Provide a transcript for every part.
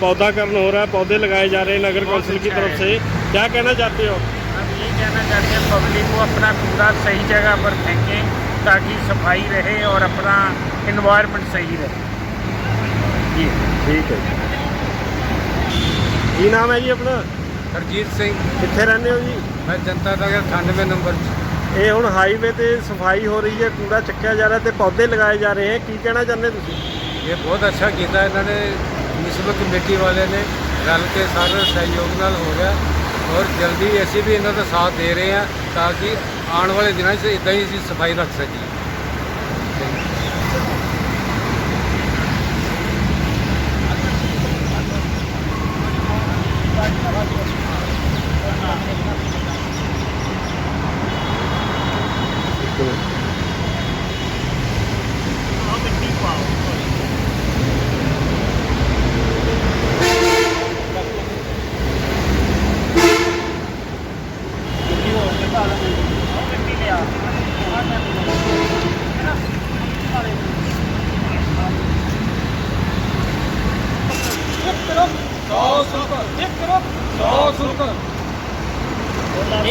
पौधाकरण हो रहा है पौधे लगाए जा रहे हैं नगर बहुत कौंसिल की अच्छा तरफ है। से क्या कहना चाहते हो हम ये कहना चाहते हैं पब्लिक को अपना कूड़ा सही जगह पर फेंकें ताकि सफाई रहे और अपना इन्वायरमेंट सही रहे जी ਠੀਕ ਹੈ ਕੀ ਨਾਮ ਹੈ ਜੀ ਆਪਣਾ ਹਰਜੀਤ ਸਿੰਘ ਕਿੱਥੇ ਰਹਿੰਦੇ ਹੋ ਜੀ ਮੈਂ ਜਨਤਾ ਨਗਰ 98 ਨੰਬਰ 'ਚ ਇਹ ਹੁਣ ਹਾਈਵੇ ਤੇ ਸਫਾਈ ਹੋ ਰਹੀ ਹੈ ਕੂੜਾ ਚੱਕਿਆ ਜਾ ਰਿਹਾ ਤੇ ਪੌਦੇ ਲਗਾਏ ਜਾ ਰਹੇ ਹੈ ਕੀ ਕਹਿਣਾ ਚਾਹੁੰਦੇ ਤੁਸੀਂ ਇਹ ਬਹੁਤ ਅੱਛਾ ਕੀਤਾ ਇਹਨਾਂ ਨੇ ਮਿਊਨਿਸਪਲ ਕਮੇਟੀ ਵਾਲੇ ਨੇ ਰਲ ਕੇ ਸਾਰੇ ਸਹਿਯੋਗ ਨਾਲ ਹੋ ਰਿਹਾ ਔਰ ਜਲਦੀ ਅਸੀਂ ਵੀ ਇਹਨਾਂ ਦਾ ਸਾਥ ਦੇ ਰਹੇ ਹਾਂ ਤਾਂ ਕਿ ਆਉਣ ਵਾਲੇ ਦਿਨਾਂ 'ਚ ਇਦਾਂ ਹੀ ਅਸੀਂ ਸਫ਼ਾਈ ਰੱਖ ਸਕੀਏ।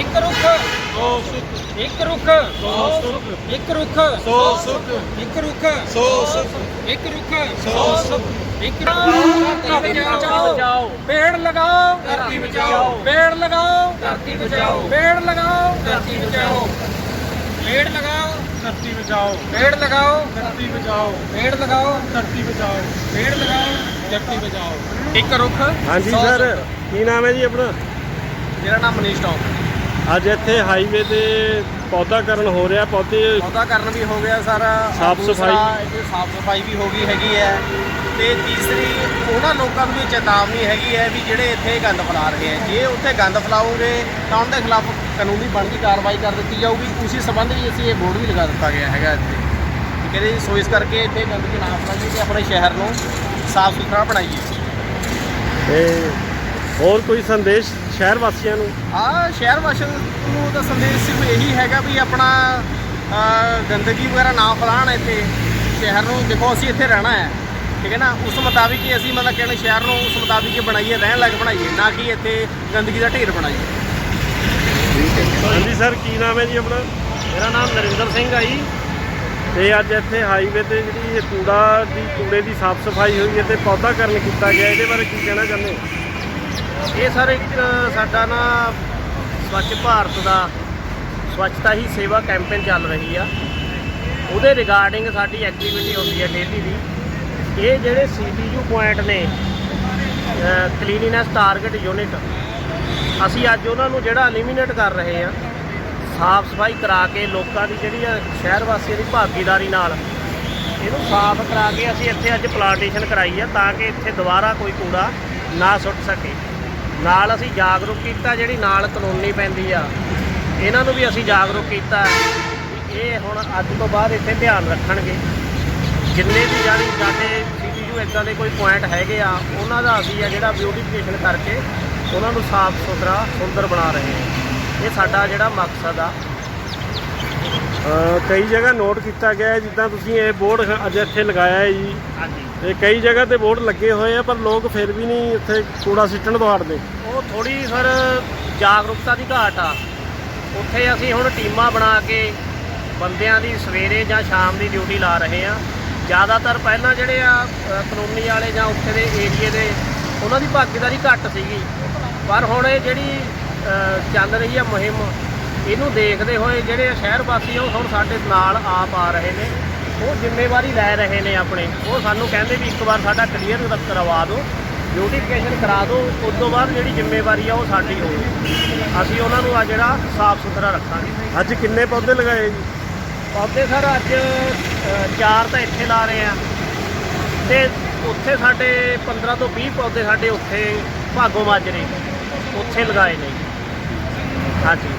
ਇੱਕ ਰੁੱਖ ਇੱਕ ਰੁੱਖ ਇੱਕ ਰੁੱਖ ਇੱਕ ਰੁੱਖ ਇੱਕ ਰੁੱਖ ਇੱਕ ਧਰਤੀ ਬਚਾਓ। ਪੇੜ ਲਗਾਓ। ਧਰਤੀ ਬਚਾਓ। ਪੇੜ ਲਗਾਓ। ਧਰਤੀ ਬਚਾਓ। ਪੇੜ ਲਗਾਓ। ਧਰਤੀ ਬਚਾਓ। ਪੇੜ ਲਗਾਓ। ਧਰਤੀ ਬਚਾਓ। ਪੇੜ ਲਗਾਓ। ਧਰਤੀ ਬਚਾਓ। ਪੇੜ ਲਗਾਓ। ਧਰਤੀ ਬਚਾਓ। ਪੇੜ ਲਗਾਓ। ਧਰਤੀ ਬਚਾਓ। ਇੱਕ ਰੁੱਖ। ਹਾਂਜੀ ਸਰ ਕੀ ਨਾਮ ਹੈ ਜੀ ਆਪਣਾ? ਮੇਰਾ ਨਾਮ ਮਨੀਸ਼ ਟੌਪ ਅੱਜ ਇੱਥੇ ਹਾਈਵੇ ਤੇ ਪੌਦਾਕਰਨ ਹੋ ਰਿਹਾ ਪੌਦੇ ਪੌਦਾ ਕਰਨ ਵੀ ਹੋ ਗਿਆ ਸਾਰਾ ਸਾਫ਼ ਦੂਸਰਾ ਸਫ਼ਾਈ। ਇੱਥੇ ਸਾਫ਼ ਸਫ਼ਾਈ ਵੀ ਹੋ ਗਈ ਹੈਗੀ ਹੈ। ਤੇ ਤੀਸਰੀ ਉਹਨਾਂ ਲੋਕਾਂ ਨੂੰ ਵੀ ਚੇਤਾਵਨੀ ਹੈਗੀ ਹੈ ਵੀ ਜਿਹੜੇ ਇੱਥੇ ਗੰਦ ਫੈਲਾ ਰਹੇ ਹੈ। ਜੇ ਉੱਥੇ ਗੰਦ ਫੈਲਾਓਗੇ ਤਾਂ ਉਹਨਾਂ ਦੇ ਖਿਲਾਫ ਕਾਨੂੰਨੀ ਬਣਦੀ ਕਾਰਵਾਈ ਕਰ ਦਿੱਤੀ ਜਾਊਗੀ। ਉਸੇ ਸੰਬੰਧ ਵਿੱਚ ਅਸੀਂ ਇਹ ਬੋਰਡ ਵੀ ਲਗਾ ਦਿੱਤਾ ਗਿਆ ਹੈਗਾ ਇੱਥੇ। ਠੀਕ ਹੈ ਜੀ ਸੋ ਇਸ ਕਰਕੇ ਇੱਥੇ ਗੰਦਗੀ ਨਾ ਫੈਲਾਈਏ ਤੇ ਆਪਣੇ ਸ਼ਹਿਰ ਨੂੰ ਸਾਫ਼ ਸੁਥਰਾ ਬਣਾਈਏ। ਤੇ ਹੋਰ ਕੋਈ ਸੰਦੇਸ਼? ਸ਼ਹਿਰ ਵਾਸੀਆਂ ਨੂੰ? ਆ ਸ਼ਹਿਰ ਵਾਸੀਆਂ ਨੂੰ ਤਾਂ ਸੰਦੇਸ਼ ਸਿਰਫ ਇਹੀ ਹੈਗਾ ਵੀ ਆਪਣਾ ਗੰਦਗੀ ਵਗੈਰਾ ਨਾ ਫੈਲਾਣ ਇੱਥੇ। ਸ਼ਹਿਰ ਨੂੰ ਦੇਖੋ ਅਸੀਂ ਇੱਥੇ ਰਹਿਣਾ ਹੈ ਠੀਕ ਹੈ ਨਾ? ਉਸ ਮੁਤਾਬਿਕ ਹੀ ਅਸੀਂ ਮਤਲਬ ਕਹਿੰਦੇ ਸ਼ਹਿਰ ਨੂੰ ਉਸ ਮੁਤਾਬਿਕ ਹੀ ਬਣਾਈਏ ਰਹਿਣ ਲੱਗ ਬਣਾਈਏ ਨਾ ਕਿ ਇੱਥੇ ਗੰਦਗੀ ਦਾ ਢੇਰ ਬਣਾਈਏ। ਹਾਂਜੀ ਸਰ ਕੀ ਨਾਮ ਹੈ ਜੀ ਆਪਣਾ? ਮੇਰਾ ਨਾਮ ਨਰਿੰਦਰ ਸਿੰਘ ਆ ਜੀ। ਤੇ ਅੱਜ ਇੱਥੇ ਹਾਈਵੇ ਤੇ ਜਿਹੜੀ ਇਹ ਕੂੜਾ ਦੀ ਕੂੜੇ ਦੀ ਸਾਫ਼ ਸਫ਼ਾਈ ਹੋਈ ਹੈ ਤੇ ਪੌਦਾਕਰਨ ਕੀਤਾ ਗਿਆ ਇਹਦੇ ਬਾਰੇ ਕੀ ਕਹਿਣਾ ਚਾਹੁੰਦੇ ਹੋ? ਇਹ ਸਰ ਇੱਕ, ਸਾਡਾ ਨਾ ਸਵੱਛ ਭਾਰਤ ਦਾ ਸਵੱਛਤਾ ਹੀ ਸੇਵਾ ਕੈਂਪੇਨ ਚੱਲ ਰਹੀ ਆ। ਉਹਦੇ ਰਿਗਾਰਡਿੰਗ ਸਾਡੀ ਐਕਟੀਵਿਟੀ ਹੁੰਦੀ ਹੈ ਡੇਲੀ ਦੀ। ਇਹ ਜਿਹੜੇ ਸੀਪੀਯੂ ਪੁਆਇੰਟ ਨੇ ਕਲੀਨਿਨੈਸ ਟਾਰਗੇਟ ਯੂਨਿਟ ਅਸੀਂ ਅੱਜ ਉਹਨਾਂ ਨੂੰ ਜਿਹੜਾ ਐਲੀਮੀਨੇਟ ਕਰ ਰਹੇ ਆ, ਸਾਫ਼ ਸਫ਼ਾਈ ਕਰਾ ਕੇ ਲੋਕਾਂ ਦੀ ਜਿਹੜੀ ਆ ਸ਼ਹਿਰ ਵਾਸੀਆਂ ਦੀ ਭਾਗੀਦਾਰੀ ਨਾਲ, ਇਹਨੂੰ ਸਾਫ਼ ਕਰਾ ਕੇ ਅਸੀਂ ਇੱਥੇ ਅੱਜ ਪਲਾਂਟੇਸ਼ਨ ਕਰਾਈ ਆ, ਤਾਂ ਕਿ ਇੱਥੇ ਦੁਬਾਰਾ ਕੋਈ ਕੂੜਾ ਨਾ ਸੁੱਟ ਸਕੇ। ਨਾਲ ਅਸੀਂ ਜਾਗਰੂਕ ਕੀਤਾ ਜਿਹੜੀ ਨਾਲ ਕਾਨੂੰਨੀ ਪੈਂਦੀ ਆ। ਇਹਨਾਂ ਨੂੰ ਵੀ ਅਸੀਂ ਜਾਗਰੂਕ ਕੀਤਾ। ਇਹ ਹੁਣ ਅੱਜ ਤੋਂ ਬਾਅਦ ਇੱਥੇ ਧਿਆਨ ਰੱਖਣਗੇ। ਜਿੰਨੇ ਵੀ ਜਾਨੀ ਸਾਡੇ ਸੀਟੀਯੂ ਇਦਾਂ ਦੇ ਕੋਈ ਪੁਆਇੰਟ ਹੈਗੇ ਆ ਉਹਨਾਂ ਦਾ ਅਸੀਂ ਆ ਜਿਹੜਾ ਬਿਊਟੀਫਿਕੇਸ਼ਨ ਕਰਕੇ ਉਹਨਾਂ ਨੂੰ ਸਾਫ਼ ਸੁਥਰਾ ਸੁੰਦਰ ਬਣਾ ਰਹੇ ਹਾਂ। ਇਹ ਸਾਡਾ ਜਿਹੜਾ ਮਕਸਦ ਆ। ਕਈ ਜਗ੍ਹਾ ਨੋਟ ਕੀਤਾ ਗਿਆ ਹੈ ਜਿੱਦਾਂ ਤੁਸੀਂ ਇਹ ਬੋਰਡ ਅੱਜ ਇੱਥੇ ਲਗਾਇਆ ਹੈ ਜੀ। ਹਾਂਜੀ। ਇਹ ਕਈ ਜਗ੍ਹਾ ਤੇ ਬੋਰਡ ਲੱਗੇ ਹੋਏ ਆ, ਪਰ ਲੋਕ ਫਿਰ ਵੀ ਨਹੀਂ ਇੱਥੇ ਕੂੜਾ ਸਿੱਟਣ ਤੋਂ ਹਟਦੇ। ਉਹ ਥੋੜੀ ਸਰ ਜਾਗਰੂਕਤਾ ਦੀ ਘਾਟ ਆ। ਉੱਥੇ ਅਸੀਂ ਹੁਣ ਟੀਮਾਂ ਬਣਾ ਕੇ ਬੰਦਿਆਂ ਦੀ ਸਵੇਰੇ ਜਾਂ ਸ਼ਾਮ ਦੀ ਡਿਊਟੀ ਲਾ ਰਹੇ ਆ। ਜ਼ਿਆਦਾਤਰ ਪਹਿਲਾਂ ਜਿਹੜੇ ਆ ਕਲੋਨੀ ਵਾਲੇ ਜਾਂ ਉੱਥੇ ਦੇ ਏਰੀਏ ਦੇ, ਉਹਨਾਂ ਦੀ ਭਾਗੀਦਾਰੀ ਘੱਟ ਸੀਗੀ। ਪਰ ਹੁਣ ਇਹ ਜਿਹੜੀ ਚੱਲ ਰਹੀ ਆ ਮੁਹਿੰਮ, ਇਹਨੂੰ ਦੇਖਦੇ ਹੋਏ ਜਿਹੜੇ ਸ਼ਹਿਰ ਵਾਸੀ ਆ, ਉਹ ਹੁਣ ਸਾਡੇ ਨਾਲ ਆਪ ਆ ਰਹੇ ਨੇ। ਉਹ ਜ਼ਿੰਮੇਵਾਰੀ ਲੈ ਰਹੇ ਨੇ ਆਪਣੇ। ਉਹ ਸਾਨੂੰ ਕਹਿੰਦੇ ਵੀ ਇੱਕ ਵਾਰ ਸਾਡਾ ਕਲੀਅਰ ਕਰਵਾ ਦਿਓ ਬਿਊਟੀਫਿਕੇਸ਼ਨ ਕਰਾ ਦਿਓ ਉਸ ਤੋਂ ਬਾਅਦ ਜਿਹੜੀ ਜ਼ਿੰਮੇਵਾਰੀ ਆ ਉਹ ਸਾਡੀ ਹੋਊਗੀ। ਅਸੀਂ ਉਹਨਾਂ ਨੂੰ ਆ ਜਿਹੜਾ ਸਾਫ਼ ਸੁਥਰਾ ਰੱਖਾਂਗੇ। ਅੱਜ ਕਿੰਨੇ ਪੌਦੇ ਲਗਾਏ ਜੀ? ਪੌਦੇ ਸਰ ਅੱਜ ਚਾਰ ਤਾਂ ਇੱਥੇ ਲਾ ਰਹੇ ਆ। ਤੇ ਉੱਥੇ ਸਾਡੇ 15 ਤੋਂ 20 ਪੌਦੇ ਸਾਡੇ ਉੱਥੇ ਭਾਗੋ ਮਾਜਰੇ ਉੱਥੇ ਲਗਾਏ ਨੇ। ਹਾਂਜੀ।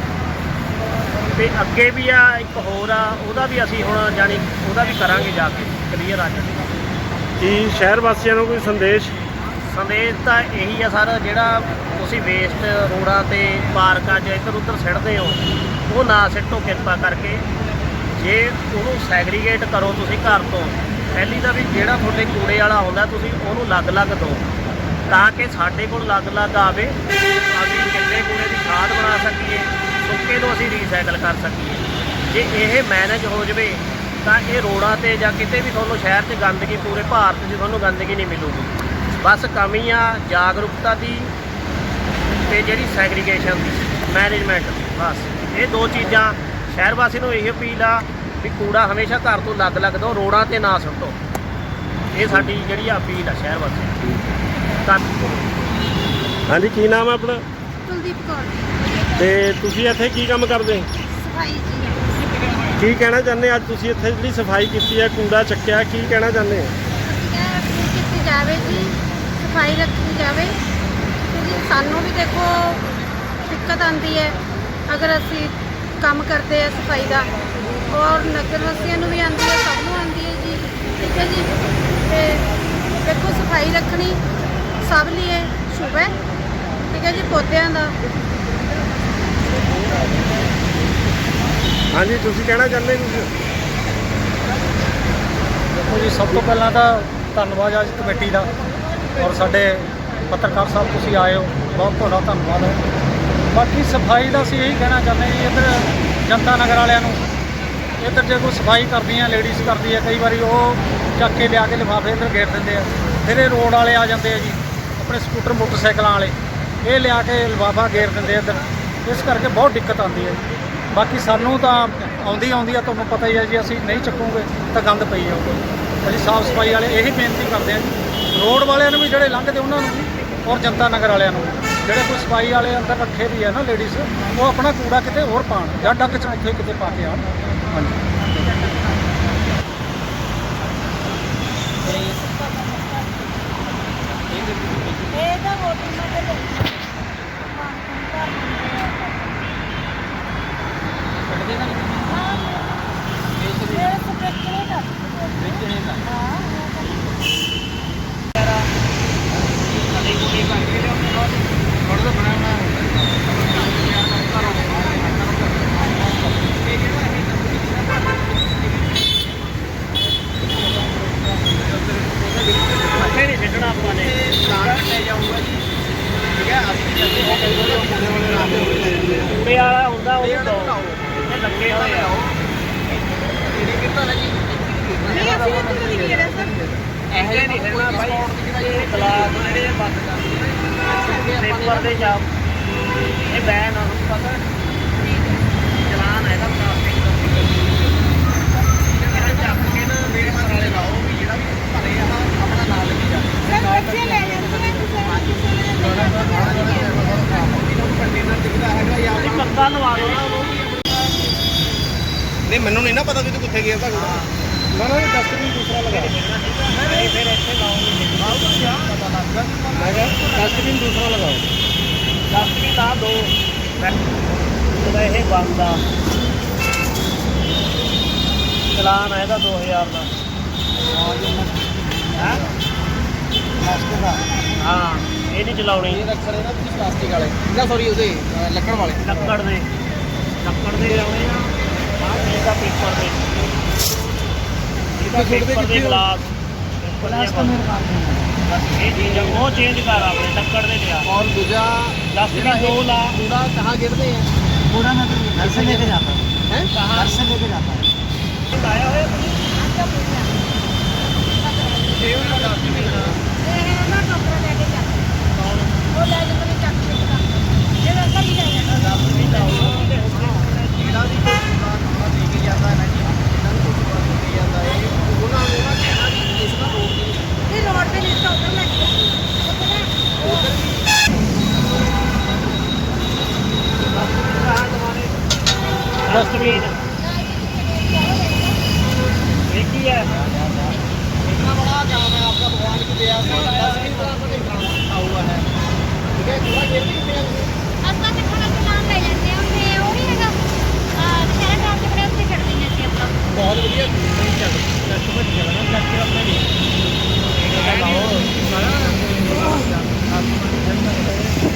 ਤੇ ਅੱਗੇ ਵੀ ਆ ਇੱਕ ਹੋਰ ਆ ਉਹਦਾ ਵੀ ਅਸੀਂ ਹੁਣ ਜਾਣੀ ਉਹਦਾ ਵੀ ਕਰਾਂਗੇ ਜਾ ਕੇ ਕਲੀਅਰ ਅੱਜ ਕੀ ਸ਼ਹਿਰ ਵਾਸੀਆਂ ਨੂੰ ਕੋਈ ਸੰਦੇਸ਼? ਸੰਦੇਸ਼ ਤਾਂ ਇਹੀ ਆ ਸਰ ਜਿਹੜਾ ਤੁਸੀਂ ਵੇਸਟ ਰੋਡਾਂ ਤੇ ਪਾਰਕਾਂ 'ਚ ਇੱਧਰ ਉੱਧਰ ਸਿੱਟਦੇ ਹੋ ਉਹ ਨਾ ਸਿੱਟੋ ਕਿਰਪਾ ਕਰਕੇ। ਜੇ ਉਹਨੂੰ ਸੈਗਰੀਗੇਟ ਕਰੋ ਤੁਸੀਂ ਘਰ ਤੋਂ ਪਹਿਲੀ ਤਾਂ ਵੀ ਜਿਹੜਾ ਤੁਹਾਡੇ ਕੂੜੇ ਵਾਲਾ ਹੁੰਦਾ ਤੁਸੀਂ ਉਹਨੂੰ ਅਲੱਗ-ਅਲੱਗ ਦਿਓ। ਤਾਂ ਕਿ ਸਾਡੇ ਕੋਲ ਅਲੱਗ-ਅਲੱਗ ਆਵੇ ਅਸੀਂ ਕਿੰਨੇ ਕੂੜੇ ਦੀ ਖਾਦ ਬਣਾ ਸਕੀਏ। ਸੁੱਕੇ ਨੂੰ ਅਸੀਂ ਰੀਸਾਈਕਲ ਕਰ ਸਕੀਏ। ਜੇ ਇਹ ਮੈਨੇਜ ਹੋ ਜਵੇ ਤਾਂ ਇਹ ਰੋਡਾਂ ਤੇ ਜਾਂ ਕਿਤੇ ਵੀ ਤੁਹਾਨੂੰ ਸ਼ਹਿਰ 'ਚ ਗੰਦਗੀ ਪੂਰੇ ਭਾਰਤ 'ਚ ਤੁਹਾਨੂੰ ਗੰਦਗੀ ਨਹੀਂ ਮਿਲੂਗੀ। ਬਸ ਕਮੀ ਆ ਜਾਗਰੂਕਤਾ ਦੀ ਤੇ ਜਿਹੜੀ ਸੈਗਰੀਗੇਸ਼ਨ ਦੀ ਮੈਨੇਜਮੈਂਟ ਬਸ। ਇਹ ਦੋ ਚੀਜ਼ਾਂ ਸ਼ਹਿਰ ਵਾਸੀ ਨੂੰ ਇਹ ਅਪੀਲ ਆ ਵੀ ਕੂੜਾ ਹਮੇਸ਼ਾ ਘਰ ਤੋਂ ਅਲੱਗ-ਅਲੱਗ ਦਿਓ ਰੋਡਾਂ ਤੇ ਨਾ ਸੁੱਟੋ। ਇਹ ਸਾਡੀ ਜਿਹੜੀ ਆ ਅਪੀਲ ਆ ਸ਼ਹਿਰ ਵਾਸੀ ਹਾਂਜੀ ਕੀ ਨਾਮ ਹੈ ਆਪਣਾ? ਕੁਲਦੀਪ ਕੌਰ ਤੇ ਤੁਸੀਂ ਇੱਥੇ ਕੀ ਕੰਮ ਕਰਦੇ? ਸਫ਼ਾਈ ਜੀ। ਕੀ ਕਹਿਣਾ ਚਾਹੁੰਦੇ ਅੱਜ ਤੁਸੀਂ ਇੱਥੇ ਜਿਹੜੀ ਸਫ਼ਾਈ ਕੀਤੀ ਹੈ ਕੂੜਾ ਚੱਕਿਆ ਕੀ ਕਹਿਣਾ ਚਾਹੁੰਦੇ ਹੋ? ਇਹ ਕੀਤੀ ਜਾਵੇ ਜੀ ਸਫ਼ਾਈ ਰੱਖੀ ਜਾਵੇ। ਕਿਉਂਕਿ ਸਾਨੂੰ ਵੀ ਦੇਖੋ ਦਿੱਕਤ ਆਉਂਦੀ ਹੈ ਅਗਰ ਅਸੀਂ ਕੰਮ ਕਰਦੇ ਆ ਸਫ਼ਾਈ ਦਾ। ਔਰ ਨਗਰ ਵਾਸੀਆਂ ਨੂੰ ਵੀ ਆਉਂਦੀ ਹੈ ਸਭ ਨੂੰ ਆਉਂਦੀ ਹੈ ਜੀ। ਠੀਕ ਹੈ ਜੀ? ਤੇ ਦੇਖੋ ਸਫ਼ਾਈ ਰੱਖਣੀ ਸਭ ਲਈ ਸ਼ੁਭ ਹੈ। ਠੀਕ ਹੈ ਜੀ? ਪੌਦਿਆਂ ਦਾ। ਹਾਂਜੀ, ਤੁਸੀਂ ਕਹਿਣਾ ਚਾਹੁੰਦੇ ਕੁਝ ਦੇਖੋ ਜੀ, ਸਭ ਤੋਂ ਪਹਿਲਾਂ ਤਾਂ ਧੰਨਵਾਦ ਅੱਜ ਕਮੇਟੀ ਦਾ ਔਰ ਸਾਡੇ ਪੱਤਰਕਾਰ ਸਾਹਿਬ, ਤੁਸੀਂ ਆਏ ਹੋ। ਬਹੁਤ ਤੁਹਾਡਾ ਧੰਨਵਾਦ ਹੈ। ਬਾਕੀ ਸਫ਼ਾਈ ਦਾ ਅਸੀਂ ਇਹੀ ਕਹਿਣਾ ਚਾਹੁੰਦੇ ਜੀ, ਇੱਧਰ ਜਨਤਾ ਨਗਰ ਵਾਲਿਆਂ ਨੂੰ। ਇੱਧਰ ਜੇ ਕੋਈ ਸਫ਼ਾਈ ਕਰਦੀਆਂ ਲੇਡੀਜ਼ ਕਰਦੀ ਹੈ ਕਈ ਵਾਰੀ ਉਹ ਚੱਕ ਕੇ ਲਿਆ ਕੇ ਲਿਫਾਫੇ ਇੱਧਰ ਗੇਰ ਦਿੰਦੇ ਆ। ਫਿਰ ਇਹ ਰੋਡ ਵਾਲੇ ਆ ਜਾਂਦੇ ਆ ਜੀ, ਆਪਣੇ ਸਕੂਟਰ, ਮੋਟਰਸਾਈਕਲਾਂ ਵਾਲੇ। ਇਹ ਲਿਆ ਕੇ ਲਿਫਾਫਾ ਗੇਰ ਦਿੰਦੇ ਆ ਇੱਧਰ। ਇਸ ਕਰਕੇ ਬਹੁਤ ਦਿੱਕਤ ਆਉਂਦੀ ਹੈ ਬਾਕੀ ਸਾਨੂੰ ਤਾਂ ਆਉਂਦੀ ਆਉਂਦੀ ਆ, ਤੁਹਾਨੂੰ ਪਤਾ ਹੀ ਹੈ ਜੀ, ਅਸੀਂ ਨਹੀਂ ਚੱਕੂਗੇ ਤਾਂ ਗੰਦ ਪਈ ਜਾਊਗਾ। ਅਸੀਂ ਸਾਫ਼ ਸਫ਼ਾਈ ਵਾਲੇ ਇਹੀ ਬੇਨਤੀ ਕਰਦੇ ਹਾਂ ਰੋਡ ਵਾਲਿਆਂ ਨੂੰ ਵੀ ਜਿਹੜੇ ਲੰਘਦੇ ਉਹਨਾਂ ਨੂੰ ਵੀ ਔਰ ਜਨਤਾ ਨਗਰ ਵਾਲਿਆਂ ਨੂੰ ਜਿਹੜੇ ਕੋਈ ਸਫ਼ਾਈ ਵਾਲੇ ਅੰਦਰ ਰੱਖੇ ਵੀ ਹੈ ਨਾ ਲੇਡੀਜ਼ ਉਹ ਆਪਣਾ ਕੂੜਾ ਕਿਤੇ ਹੋਰ ਪਾਣ ਜਾਂ ਡੱਕ ਚ ਇੱਥੇ ਕਿਤੇ ਪਾ ਕੇ ਆਉਣ। ਹਾਂਜੀ। ਇੱਥੇ ਨਹੀਂ ਸਿੱਟਣਾ ਆਪਾਂ ਨੇ ਪਲਾਂਟ ਲੈ ਜਾਊਗਾ ਜੀ ਠੀਕ ਹੈ ਅਸੀਂ ਜਲਦੀ ਹੋ। ਕੇ ਉਹਦੇ ਕੂੜੇ ਵਾਲੇ ਹੁੰਦਾ ਉਹ ਲੱਗੇ ਹੋਏ ਆ ਉਹ। ਇਹਦੀ ਕਿਰਤਾ ਜੀ ਨਹੀਂ ਅਸੀਂ ਇੱਥੇ ਕਦੀ ਨਹੀਂ ਗਏ ਸਰ ਇਹੋ ਜਿਹੇ ਨਹੀਂ ਰਹਿਣਾ ਭਾਈ ਇਹ ਕਲਾਸ ਜਿਹੜੇ ਆ ਬੰਦ ਕਰ ਪੇਪਰ ਦੇ ਜਾ ਇਹ ਬੈਨ ਆ ਤੁਹਾਨੂੰ ਪਤਾ। ਚਲਾਨ ਹੈਗਾ ਟ੍ਰੈਫਿਕ ਦਾ। ਜਿਹੜਾ ਚੱਕ ਕੇ ਨਾ ਮੇਰੇ ਮਨ ਵਾਲੇ ਲਾਓ ਵੀ ਜਿਹੜਾ ਵੀ ਭਰੇ ਆ ਆਪਣਾ ਨਾਲ ਲੱਗੀ ਜਾ। ਸਰ ਬੱਚੇ ਲੈ ਜਾਂਦੇ ਨੇ ਕਿਸੇ ਕਿਸੇ ਨੇ ਨਹੀਂ ਨਾ ਪਤਾ ਵੀ ਤੂੰ ਕਿੱਥੇ ਗਿਆ ਤਾਂ ਨਾ ਨਾ ਡਸਟਬਿਨ ਦੂਸਰਾ ਲਗਾ। ਨਹੀਂ ਫਿਰ ਇੱਥੇ ਲਾਉਂਗੇ ਮੈਂ ਕਿਹਾ ਡਸਟਬਿਨ ਦੂਸਰਾ ਲਗਾਓ। ਦਸ ਵੀ ਲਾ ਦੋ ਇਹ ਬੰਦ ਆ। ਚਲਾਨ ਆ ਇਹਦਾ 2000 ਦਾ। ਹਾਂ? ਹਾਂ ਇਹ ਨਹੀਂ ਚਲਾਉਣੀ। ਇਹ ਅਕਸਰ ਇਹਨਾਂ ਪਲਾਸਟਿਕ ਵਾਲੇ। ਨਾ ਸੌਰੀ ਉਹਦੇ ਲੱਕੜ ਵਾਲੇ। ਲੱਕੜ ਦੇ। ਲੱਕੜ ਦੇ ਲਾਉਣੇ ਆ। ਆਹ ਚੀਜ਼ ਦਾ ਪੇਪਰ ਦੇ ਇਹਦਾ ਪੇਪਰ ਦੇ ਗਲਾਸ ਇਹ ਚੀਜ਼ ਆ, ਉਹ ਚੇਂਜ ਕਰ ਆਪਣੇ ਲੱਕੜ ਦੇ ਲਿਆ और दूजा डस्टबिन दो ला कूड़ा कहाँ गिरते हैं कूड़ा ना घर से लेके जाता हैं कहाँ घर से लेके जाता है लाया है इतना बड़ा काम है आपका भगवान की दया से दस भी तरह का नहीं काम रखा हुआ है ठीक है कूड़ा गिरते कितने हैं? ਆਪਾਂ ਤੇ ਖਾਣਾ ਚਲਾਨ ਲੈ ਜਾਂਦੇ ਹਾਂ ਤੇ ਉਹ ਨਹੀਂ ਹੈਗਾ ਆ ਸ਼ਹਿਰ ਦਾ ਤੇ ਬੜੇ ਉੱਤੇ ਛੱਡ ਦਿੰਦੇ ਸੀ ਆਪਾਂ बहुत बढ़िया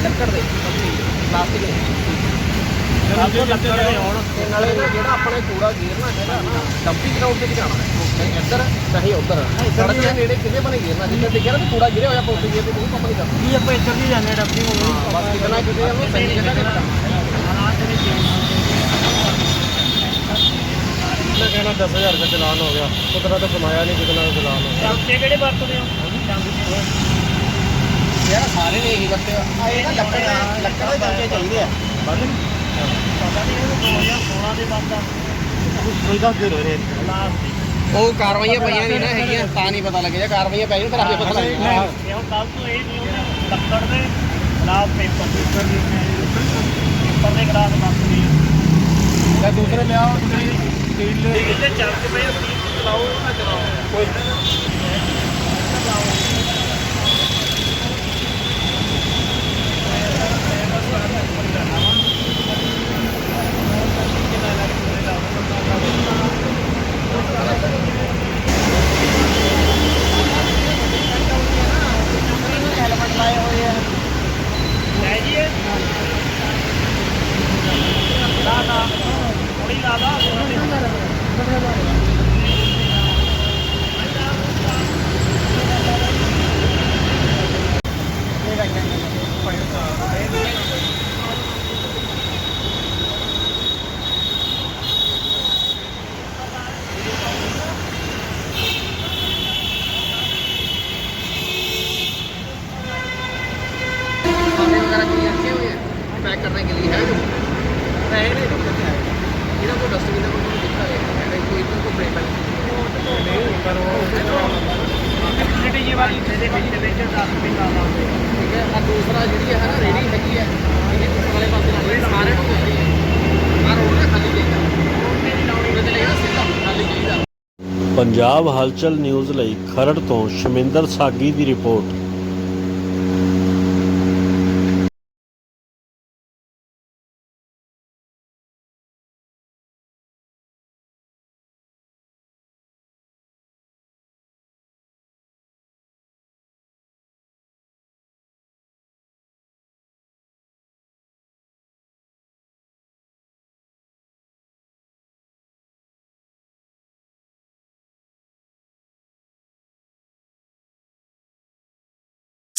ਲੱਕੜ ਦੇ ਪਲਾਸਟਿਕ ਦੇ ਜਦੋਂ ਲੱਕੜ ਦੇ ਆਉਣ ਤੇ ਨਾਲੇ ਜਿਹੜਾ ਆਪਣਾ ਕੂੜਾ ਗੇਰਨਾ ਹੈਗਾ ਨਾ ਡੰਪਿੰਗ ਗਰਾਊਂਡ ਤੇ ਜਾਣਾ ਹੈ ਇੱਧਰ ਚਾਹੇ ਉੱਧਰ ਸੜਕ ਦੇ ਨੇੜੇ ਕਿਤੇ ਬਣੇ ਗੇਰਨਾ ਜਿੱਦਾਂ ਤੇ ਕਹਿੰਦਾ ਕੂੜਾ ਗਿਰੇ ਹੋਇਆ ਪੋਤੇ ਜੇ ਤੇ ਕੋਈ ਕੰਮ ਨਹੀਂ ਕਰਦਾ ਕੀ ਆਪਾਂ ਇੱਧਰ ਵੀ ਜਾਂਦੇ ਡੰਪਿੰਗ ਹੋਣੀ ਬਸ ਕਿਤਨਾ ਕਿਤੇ ਉਹਨੂੰ ਸਹੀ ਜਗ੍ਹਾ ਤੇ ਹਾਲਾਤ ਦੇ ਕਿੰਨਾ ਕਹਿਣਾ 10000 ਦਾ ਚਲਾਨ ਹੋ ਗਿਆ ਉਤਨਾ ਤਾਂ ਕਮਾਇਆ ਨਹੀਂ ਕਿਤਨਾ ਚਲਾਨ ਹੋ ਗਿਆ ਟਾਂਕੇ ਕਿਹੜੇ ਵਰਤਦੇ ਹੋ ਯਾਰ ਸਾਰੇ ਨੇ ਇਹੀ ਵਰਤੇ ਆ। ਇਹ ਨਾ ਲੱਕੜ ਲੱਕੜ ਦੇ ਟਾਂਕੇ ਚਾਹੀਦੇ ਆ। ਬੰਦ ਪਤਾ ਨਹੀਂ ਇਹ 2016 ਦੇ ਬੰਦ ਆ ਕੋਈ ਦੱਸ ਦੇ ਰਹੇ ਲਾਸਟ ਉਹ ਕਾਰਵਾਈਆਂ ਪਈਆਂ ਨਹੀਂ ਨਾ ਹੈਗੀਆਂ ਤਾਂ ਨਹੀਂ ਪਤਾ ਲੱਗਿਆ ਕਾਰਵਾਈਆਂ ਪਈਆਂ ਫਿਰ ਆਪੇ ਪਤਾ ਲੱਗ ਜਾਏਗਾ ਇਹ ਹੁਣ ਕੱਲ ਤੋਂ ਇਹ ਨਹੀਂ ਉਹਨੇ ਲੱਕੜ ਦੇ ਗਲਾਸ ਪੇਪਰ ਪੇਪਰ ਦੇ ਪੇਪਰ ਦੇ ਬੰਦ ਨਹੀਂ ਤੇ ਦੂਸਰੇ ਲਿਆਓ ਸਟੀਲ ਦੇ ਇਹਦੇ ਚੱਲ ਕੇ ਪਏ ਸਪੀਡ ਚਲਾਓ ਨਾ ਚਲਾਓ। ਕੋਈ ਪੰਜਾਬ ਹਲਚਲ ਨਿਊਜ਼ ਲਈ ਖਰੜ ਤੋਂ ਸ਼ਮਿੰਦਰ ਸਾਗੀ ਦੀ ਰਿਪੋਰਟ।